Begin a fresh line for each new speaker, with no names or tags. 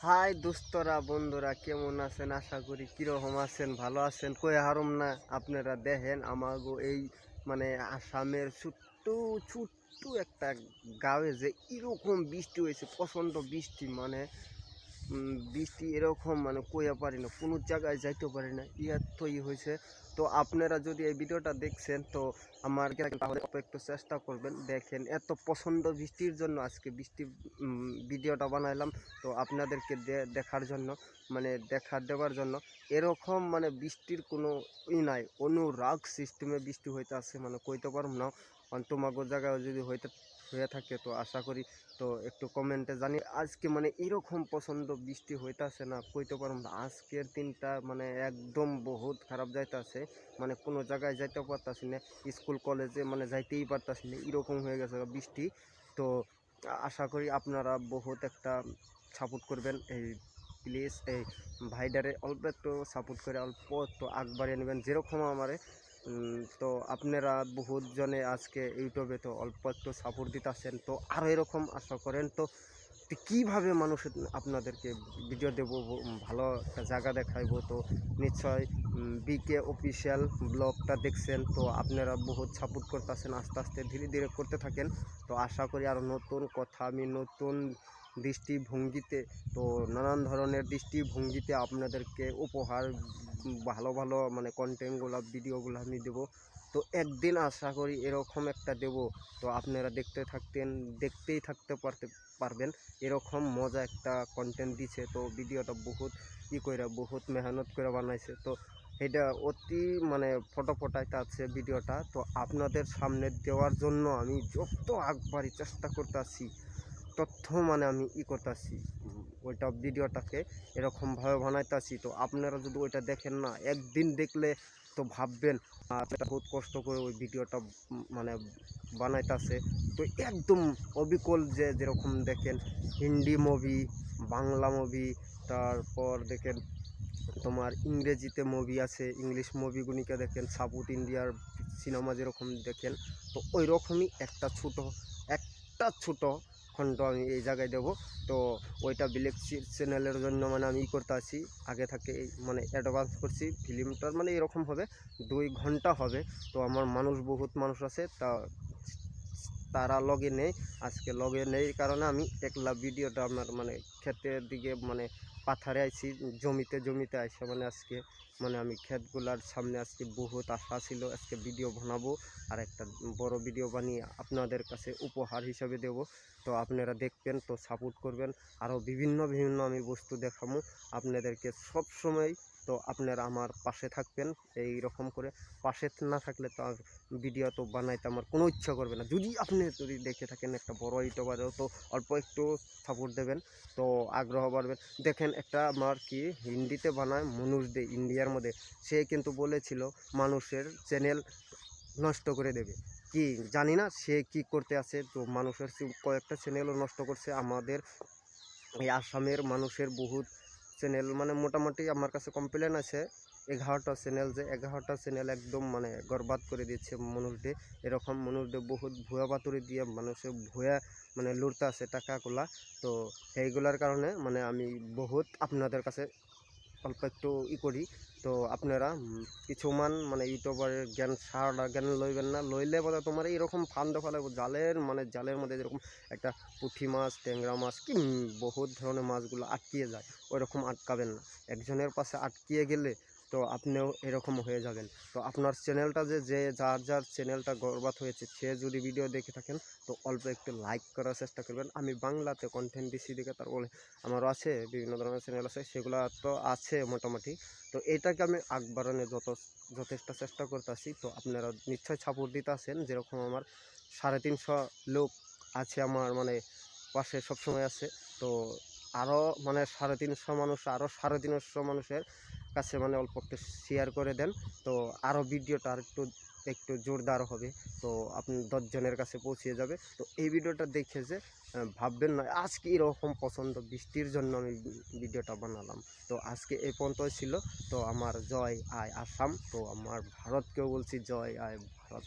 High দোস্তরা, বন্ধুরা, কেমন আছেন? আশা করি কীরকম আছেন? ভালো আছেন? কই হারম না? আপনারা দেখেন আমাগো এই মানে আসামের ছোট্ট ছোট্ট একটা গাঁয়ে যে এরকম বৃষ্টি হয়েছে, প্রচণ্ড বৃষ্টি মানে বৃষ্টি এরকম মানে কইয়া পারি না, কোনো জায়গায় যাইতে পারি না ইয়ার তো ই হয়েছে তো আপনারা যদি এই ভিডিওটা দেখছেন, তো আমার একটু চেষ্টা করবেন। দেখেন, এত পছন্দ বৃষ্টির জন্য আজকে বৃষ্টি ভিডিওটা বানাইলাম, তো আপনাদেরকে দেখার জন্য মানে দেখা দেওয়ার জন্য। এরকম মানে বৃষ্টির কোনো ই নাই, অনুরাগ সিস্টেমে বৃষ্টি হইতে আছে মানে কইতে পারব না। কারণ তোমাগো জায়গায় যদি হইতে হয়ে থাকে, তো আশা করি তো একটু কমেন্টে জানি। আজকে মানে এরকম পছন্দ বৃষ্টি হইতাছে না, কইতে পারব না। আজকের দিনটা মানে একদম বহুত খারাপ যাইতাছে মানে কোনো জায়গায় যাইতে পারতাছি না, স্কুল, কলেজে মানে যাইতেই পারতাছি না, এরকম হয়ে গেছে বৃষ্টি। তো আশা করি আপনারা বহুত একটা সাপোর্ট করবেন, এই প্লিজ এই ভাইডারে অল্প একটু সাপোর্ট করে, অল্প একটু আগ বাড়িয়ে নেবেন, যেরকম আমারে তো আপনারা বহুত জনে আজকে ইউটিউবে তো অল্প একটু সাপোর্ট দিতেছেন, তো আরও এরকম আশা করেন, তো কীভাবে মানুষ আপনাদেরকে ভিডিও দেবো ভালো একটা জায়গা দেখাইবো, তো নিশ্চয় বিকে অফিসিয়াল ব্লগটা দেখছেন, তো আপনারা বহুত সাপোর্ট করতেছেন, আস্তে আস্তে ধীরে ধীরে করতে থাকেন, তো আশা করি আরও নতুন কথা, আমি নতুন দৃষ্টিভঙ্গিতে, তো নানান ধরনের দৃষ্টিভঙ্গিতে আপনাদেরকে উপহার, ভালো ভালো মানে কন্টেন্টগুলো ভিডিওগুলো আমি দেবো। তো একদিন আশা করি এরকম একটা দেব। তো আপনারা দেখতে থাকতেন, দেখতেই থাকতে পারতে, পারবেন। এরকম মজা একটা কন্টেন্ট দিছে। তো ভিডিওটা বহুত ই করে বহুত মেহনত করে বানাইছে। তো এটা অতি মানে ফটো ফটাইতে আছে ভিডিওটা তো আপনাদের সামনে দেওয়ার জন্য আমি যত আগবাড়ি চেষ্টা করতেছি তথ্য মানে আমি ই করতেছি, ওইটা ভিডিওটাকে এরকমভাবে বানাইতেছি। তো আপনারা যদি ওইটা দেখেন না, একদিন দেখলে তো ভাববেন এটা বহুত কষ্ট করে ওই ভিডিওটা মানে বানাইতেছে। তো একদম অবিকল যে যেরকম দেখেন হিন্দি মুভি বাংলা মুভি তারপর দেখেন তোমার ইংরেজিতে মুভি আছে, ইংলিশ মুভিগুলিকে দেখেন, সাউথ ইন্ডিয়ার সিনেমা যেরকম দেখেন, তো ওই রকমই একটা ছোট একটা ছোট খণ্ড আমি এই জায়গায় দেবো। তো ওইটা ব্ল্যাক চ্যানেলের জন্য মানে আমি ই করতে আসি। আগে থাকে মানে অ্যাডভান্স করছি। ফিল্মটার মানে এরকম হবে। দুই ঘণ্টা হবে। তো আমার মানুষ, বহুত মানুষ আছে। তা তারা লগে নেই। আজকে লগে নেই কারণে আমি একলা ভিডিওটা আমার মানে ক্ষেতের দিকে মানে পাথারে আইছি, জমিতে জমিতে আইসা মানে আজকে মানে আমি ক্ষেতগুলার সামনে আজকে বহুত আশা ছিল, আজকে ভিডিও বানাবো আর একটা বড় ভিডিও বানিয়ে আপনাদের কাছে উপহার হিসাবে দেব। তো আপনারা দেখবেন, তো সাপোর্ট করবেন। আরও বিভিন্ন বিভিন্ন আমি বস্তু দেখাবো। আপনাদেরকে সব সময় তো আপনারা আমার পাশে থাকবেন এই রকম করে। পাশে না থাকলে তো ভিডিও তো বানাইতে আমার কোনো ইচ্ছা করবে না। যদি আপনি যদি দেখে থাকেন একটা বড় ইউটিউবারও তো অল্প একটু সাপোর্ট দেবেন, তো আগ্রহ বাড়বেন দেখেন একটা আমার কি হিন্দিতে বানায় মনুষ দে, ইন্ডিয়ার মধ্যে। সে কিন্তু বলেছিল, মানুষের চ্যানেল নষ্ট করে দেবে। কি জানি না সে কি করতে আছে, তো মানুষের কয়েকটা চ্যানেলও নষ্ট করছে। আমাদের এই আসামের মানুষের বহুত চ্যানেল মানে মোটামুটি আমার কাছে কমপ্লেন আছে, এগারোটা চ্যানেল যে, এগারোটা চ্যানেল একদম মানে গরবাদ করে দিচ্ছে মানুষদের এরকম মানুষদের বহুত ভুয়া বাতুরি দিয়ে মানুষের ভুয়া মানে লুড়তে আছে টাকাগুলা। তো সেইগুলার কারণে মানে আমি বহুত আপনাদের কাছে অল্প একটু ই করি। তো আপনারা কিছু কিছুমান মানে ইউটিউবারের জ্ঞান সারা জ্ঞান লইবেন না। লইলে বলে তোমার এইরকম ফান্দ ফালে জালের মানে জালের মধ্যে যেরকম একটা পুঁঠি মাছ, ট্যাংরা মাছ কি বহুত ধরনের মাছগুলো আটকিয়ে যায়। ওইরকম আটকাবেন না। একজনের পাশে আটকিয়ে গেলে তো আপনিও এরকম হয়ে যাবেন। তো আপনার চ্যানেলটা যে যে যার যার চ্যানেলটা গর্বাত হয়েছে, সে যদি ভিডিও দেখে থাকেন, তো অল্প একটু লাইক করার চেষ্টা করবেন। আমি বাংলাতে কন্টেন্ট দিছি দেখে তারপরে আমারও আছে, বিভিন্ন ধরনের চ্যানেল আছে, সেগুলো তো আছে মোটামুটি। তো এটাকে আমি আগ বাড়ানোর যত, যথেষ্ট চেষ্টা করতেছি। তো আপনারা নিশ্চয়ই সাপোর্ট দিতে আছেন। যেরকম আমার সাড়ে তিনশো লোক আছে আমার মানে পাশে সবসময় আছে। তো আরও মানে সাড়ে তিনশো মানুষ আরও সাড়ে তিনশো মানুষের কাছে মানে অল্প একটু শেয়ার করে দেন। তো আরও ভিডিওটা আর একটু একটু জোরদার হবে। তো আপনি দশজনের কাছে পৌঁছে যাবে। তো এই ভিডিওটা দেখে যে ভাববেন না, আজকে এরকম পছন্দ বৃষ্টির জন্য আমি ভিডিওটা বানালাম। তো আজকে এই পর্যন্ত ছিল। তো আমার জয় আয় আসাম। তো আমার ভারতকেও বলছি জয় আয় ভারত।